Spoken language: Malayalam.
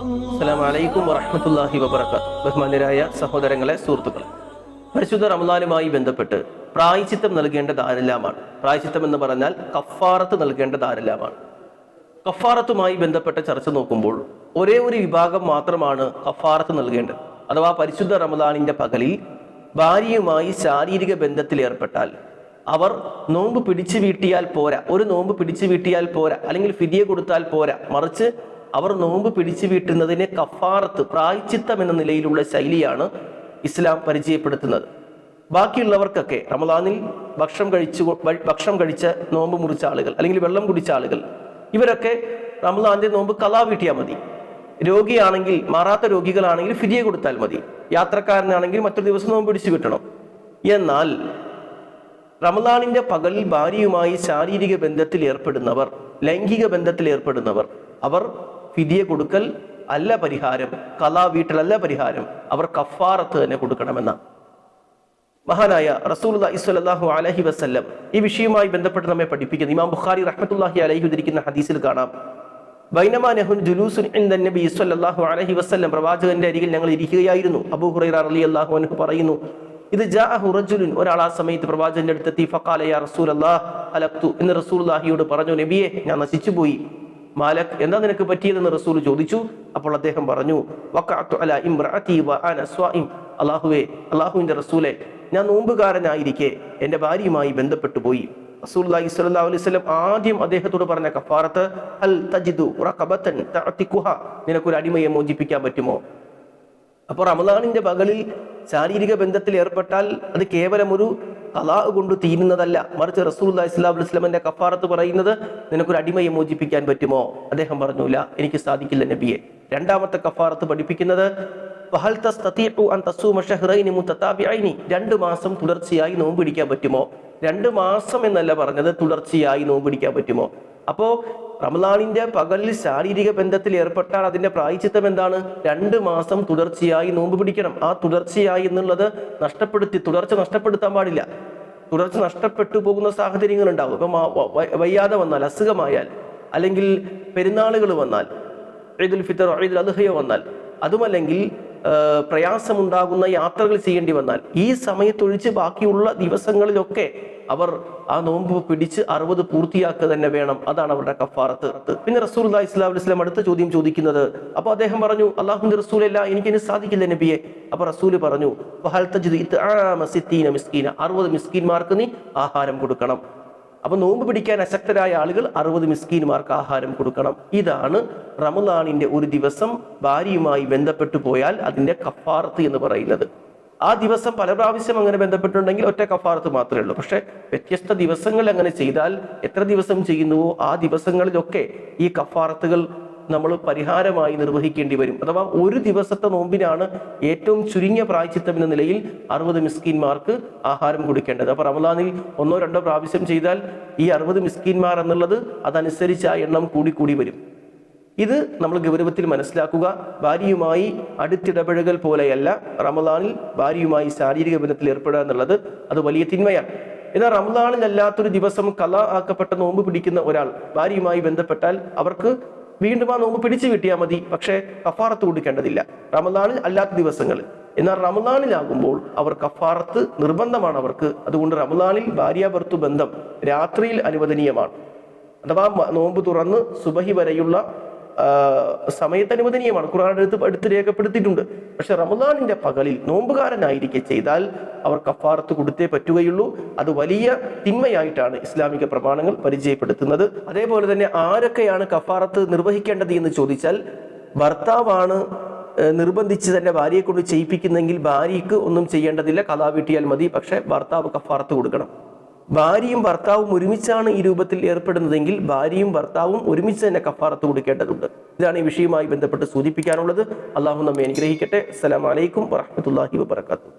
അസ്സലാമു അലൈക്കും വറഹ്മത്തുള്ളാഹി വബറകാത്ത് ബഹുമാന്യരായ സഹോദരങ്ങളെ സുഹൃത്തുക്കളെ. പരിശുദ്ധ റമദാനുമായി ബന്ധപ്പെട്ട് പ്രായച്ചിത്തം നൽകേണ്ട ധാരെല്ലാമാണ്. പ്രായച്ചിത്തം എന്ന് പറഞ്ഞാൽ കഫാറത്ത് നൽകേണ്ട ധാരെല്ലാമാണ്. കഫാറത്തുമായി ബന്ധപ്പെട്ട ചർച്ച നോക്കുമ്പോൾ ഒരേ ഒരു വിഭാഗം മാത്രമാണ് കഫാറത്ത് നൽകേണ്ടത്. അഥവാ പരിശുദ്ധ റമദാനിന്റെ പകലിൽ ഭാര്യയുമായി ശാരീരിക ബന്ധത്തിൽ ഏർപ്പെട്ടാൽ അവർ നോമ്പ് പിടിച്ചു വീട്ടിയാൽ പോരാ. ഒരു നോമ്പ് പിടിച്ചു വീട്ടിയാൽ പോരാ. അല്ലെങ്കിൽ ഫിദിയ കൊടുത്താൽ പോരാ. മറിച്ച് അവർ നോമ്പ് പിടിച്ചു വീട്ടുന്നതിനെ കഫാറത്ത് പ്രായച്ചിത്തം എന്ന നിലയിലുള്ള ശൈലിയാണ് ഇസ്ലാം പരിചയപ്പെടുത്തുന്നത്. ബാക്കിയുള്ളവർക്കൊക്കെ റമദാനിൽ ഭക്ഷണം കഴിച്ചു ഭക്ഷണം കഴിച്ച നോമ്പ് മുറിച്ച ആളുകൾ അല്ലെങ്കിൽ വെള്ളം കുടിച്ച ആളുകൾ ഇവരൊക്കെ റമദാന്റെ നോമ്പ് കലാ വീട്ടിയാൽ മതി. രോഗിയാണെങ്കിൽ മാറാത്ത രോഗികളാണെങ്കിൽ ഫിരിയെ കൊടുത്താൽ മതി. യാത്രക്കാരനാണെങ്കിൽ മറ്റൊരു ദിവസം നോമ്പ് പിടിച്ചു കിട്ടണം. എന്നാൽ റമദാനിന്റെ പകലിൽ ഭാര്യയുമായി ശാരീരിക ബന്ധത്തിൽ ഏർപ്പെടുന്നവർ ലൈംഗിക ബന്ധത്തിൽ ഏർപ്പെടുന്നവർ അവർ ഫിദിയ കൊടുക്കൽ അല്ല പരിഹാരം കലാ വീട്ടിലല്ല പരിഹാരം. അവർ കഫാറത്ത് തന്നെ കൊടുക്കണമെന്നാണ് മഹാനായ റസൂൽ ഇസ്വല്ലാഹു അലഹി വസ്ല്ലം ഈ വിഷയവുമായി ബന്ധപ്പെട്ട് നമ്മെ പഠിപ്പിക്കുന്നു. ഇമാം ബുഖാരി റഹ്മത്തുല്ലാഹി അലഹി ഉദ്ധരിക്കുന്ന ഹദീസിൽ കാണാം. ബൈനമാ നഹുൻ ജുലൂസുൻ നബി സ്വല്ലല്ലാഹു അലൈഹി വസല്ലം പ്രവാചകന്റെ അരികിൽ ഞങ്ങൾ ഇരിക്കുകയായിരുന്നു. അബൂ ഹുറൈറ റളിയല്ലാഹു അൻഹു പറയുന്നു ഇത് ജാഅഹു റജുലുൻ. ഒരാൾ ആ സമയത്ത് പ്രവാചകന്റെ അടുത്തെത്തി ഫഖാല റസൂൽ അലക്തു എന്ന് റസൂലുള്ളാഹിയോട് പറഞ്ഞു നബിയെ ഞാൻ നശിച്ചുപോയി. മാലക് എന്താ നിനക്ക് പറ്റിയതെന്ന് റസൂൽ ചോദിച്ചു? അപ്പോൾ അദ്ദേഹം പറഞ്ഞു വഖഅതു അലാ ഇംറഅതി വ അന സ്വായിം അല്ലാഹുവേ അല്ലാഹുവിന്റെ റസൂലെ ഞാൻ നോമ്പുകാരനായിരിക്കെ എന്റെ ഭാര്യയുമായി ബന്ധപ്പെട്ടു പോയി. സ്വല്ലല്ലാഹു അലൈഹി ആദ്യം അദ്ദേഹത്തോട് പറഞ്ഞ കഫാറത്ത് അൽ തജിദു നിനക്കൊരു അടിമയെ മോചിപ്പിക്കാൻ പറ്റുമോ? അപ്പോൾ റമദാനിന്റെ പകലിൽ ശാരീരിക ബന്ധത്തിൽ ഏർപ്പെട്ടാൽ അത് കേവലം ഒരു കലാ കൊണ്ട് തീരുന്നതല്ല. മറിച്ച് റസൂൽ ഇസ്ലാം ഇസ്ലാമിന്റെ കഫാറത്ത് പറയുന്നത് നിനക്കൊരു അടിമയെ മോചിപ്പിക്കാൻ പറ്റുമോ? അദ്ദേഹം പറഞ്ഞില്ല എനിക്ക് സാധിക്കില്ല നബിയെ. രണ്ടാമത്തെ കഫാറത്ത് പഠിപ്പിക്കുന്നത് രണ്ട് മാസം തുടർച്ചയായി നോമ്പ് പിടിക്കാൻ പറ്റുമോ? രണ്ട് മാസം എന്നല്ല പറഞ്ഞത് തുടർച്ചയായി നോമ്പ് പിടിക്കാൻ പറ്റുമോ? അപ്പോ റമദാനിന്റെ പകലിൽ ശാരീരിക ബന്ധത്തിൽ ഏർപ്പെട്ടാൽ അതിന്റെ പ്രായച്ചിത്തം എന്താണ്? രണ്ട് മാസം തുടർച്ചയായി നോമ്പ് പിടിക്കണം. ആ തുടർച്ചയായി എന്നുള്ളത് നഷ്ടപ്പെടുത്തി തുടർച്ച നഷ്ടപ്പെടുത്താൻ പാടില്ല. തുടർച്ച നഷ്ടപ്പെട്ടു പോകുന്ന സാഹചര്യങ്ങൾ ഉണ്ടാവും. ഇപ്പം വയ്യാതെ വന്നാൽ അസുഖമായാൽ അല്ലെങ്കിൽ പെരുന്നാളുകൾ വന്നാൽ ഈദുൽ ഫിത്തർ ഈദുൽ അദ്ഹയോ വന്നാൽ അതുമല്ലെങ്കിൽ പ്രയാസമുണ്ടാകുന്ന യാത്രകൾ ചെയ്യേണ്ടി വന്നാൽ ഈ സമയത്തൊഴിച്ച് ബാക്കിയുള്ള ദിവസങ്ങളിലൊക്കെ അവർ ആ നോമ്പ് പിടിച്ച് അറുപത് പൂർത്തിയാക്കുക തന്നെ വേണം. അതാണ് അവരുടെ കഫാറത്ത്. പിന്നെ റസൂൽ അല്ലാ ഇസ്ലാം ഇസ്ലാം അടുത്ത ചോദ്യം ചോദിക്കുന്നത് അപ്പൊ അദ്ദേഹം പറഞ്ഞു അള്ളാഹുന്റെ റസൂലല്ല എനിക്കിനി സാധിക്കില്ല നബിയെ. അപ്പൊ റസൂൽ പറഞ്ഞു "ഫഹൽ തജിദു ഇത്ആമ സിത്തീന മിസ്കീന. അറുപത് മിസ്കീൻമാർക്ക് നീ ആഹാരം കൊടുക്കണം. അപ്പൊ നോമ്പ് പിടിക്കാൻ അശക്തരായ ആളുകൾ അറുപത് മിസ്കീന്മാർക്ക് ആഹാരം കൊടുക്കണം. ഇതാണ് റമദാനിന്റെ ഒരു ദിവസം ഭാര്യയുമായി ബന്ധപ്പെട്ടു പോയാൽ അതിന്റെ കഫാറത്ത് എന്ന് പറയുന്നത്. ആ ദിവസം പല പ്രാവശ്യം അങ്ങനെ ബന്ധപ്പെട്ടുണ്ടെങ്കിൽ ഒറ്റ കഫാറത്ത് മാത്രമേ ഉള്ളൂ. പക്ഷെ വ്യത്യസ്ത ദിവസങ്ങൾ അങ്ങനെ ചെയ്താൽ എത്ര ദിവസം ചെയ്യുന്നുവോ ആ ദിവസങ്ങളിലൊക്കെ ഈ കഫാറത്തുകൾ നമ്മൾ പരിഹാരമായി നിർവഹിക്കേണ്ടി വരും. അഥവാ ഒരു ദിവസത്തെ നോമ്പിനാണ് ഏറ്റവും ചുരുങ്ങിയ പ്രായച്ചിത്തം എന്ന നിലയിൽ അറുപത് മിസ്കിന്മാർക്ക് ആഹാരം കൊടുക്കേണ്ടത്. അപ്പൊ റമദാനിൽ ഒന്നോ രണ്ടോ പ്രാവശ്യം ചെയ്താൽ ഈ അറുപത് മിസ്കിന്മാർ എന്നുള്ളത് അതനുസരിച്ച് ആ എണ്ണം കൂടിക്കൂടി വരും. ഇത് നമ്മൾ ഗൗരവത്തിൽ മനസ്സിലാക്കുക. ഭാര്യയുമായി അടുത്തിടപഴകൽ പോലെയല്ല റമദാനിൽ ഭാര്യയുമായി ശാരീരിക ബന്ധത്തിൽ ഏർപ്പെടുക എന്നുള്ളത് അത് വലിയ തിന്മയാണ്. എന്നാൽ റമദാനിൽ അല്ലാത്തൊരു ദിവസം കല ആക്കപ്പെട്ട നോമ്പ് പിടിക്കുന്ന ഒരാൾ ഭാര്യയുമായി ബന്ധപ്പെട്ടാൽ അവർക്ക് വീണ്ടും ആ നോമ്പ് പിടിച്ചു കിട്ടിയാൽ മതി. പക്ഷേ കഫാറത്ത് കൊടുക്കേണ്ടതില്ല റമദാനിൽ അല്ലാത്ത ദിവസങ്ങൾ. എന്നാൽ റമദാനിലാകുമ്പോൾ അവർ കഫാറത്ത് നിർബന്ധമാണ് അവർക്ക്. അതുകൊണ്ട് റമദാനിൽ ഭാര്യാഭർത്തു ബന്ധം രാത്രിയിൽ അനുവദനീയമാണ്. അഥവാ നോമ്പ് തുറന്ന് സുബഹി വരെയുള്ള ആ, സമയത്ത് അനുവദനീയമാണ് ഖുർആൻ എടുത്ത് എടുത്ത് രേഖപ്പെടുത്തിയിട്ടുണ്ട്. പക്ഷെ റമദാനിന്റെ പകലിൽ നോമ്പുകാരനായിരിക്കെ ചെയ്താൽ അവർ കഫാറത്ത് കൊടുത്തേ പറ്റുകയുള്ളൂ. അത് വലിയ തിന്മയായിട്ടാണ് ഇസ്ലാമിക പ്രമാണങ്ങൾ പരിചയപ്പെടുത്തുന്നത്. അതേപോലെ തന്നെ ആരൊക്കെയാണ് കഫാറത്ത് നിർവഹിക്കേണ്ടത് എന്ന് ചോദിച്ചാൽ ഭർത്താവാണ് നിർബന്ധിച്ച് തന്റെ ഭാര്യയെ കൊണ്ട് ചെയ്യിപ്പിക്കുന്നെങ്കിൽ ഭാര്യയ്ക്ക് ഒന്നും ചെയ്യേണ്ടതില്ല. കഥാ വീട്ടിയാൽ മതി. പക്ഷെ ഭർത്താവ് കഫാറത്ത് കൊടുക്കണം. ഭാര്യയും ഭർത്താവും ഒരുമിച്ചാണ് ഈ രൂപത്തിൽ ഏർപ്പെടുന്നതെങ്കിൽ ഭാര്യയും ഭർത്താവും ഒരുമിച്ച് തന്നെ കഫാറത്ത് കൊടുക്കേണ്ടതുണ്ട്. ഇതാണ് ഈ വിഷയവുമായി ബന്ധപ്പെട്ട് സൂചിപ്പിക്കാനുള്ളത്. അള്ളാഹു നമ്മെ അനുഗ്രഹിക്കട്ടെ. അസ്സലാമലൈക്കും വറഹമത്തല്ലാഹി വബർക്കാത്തു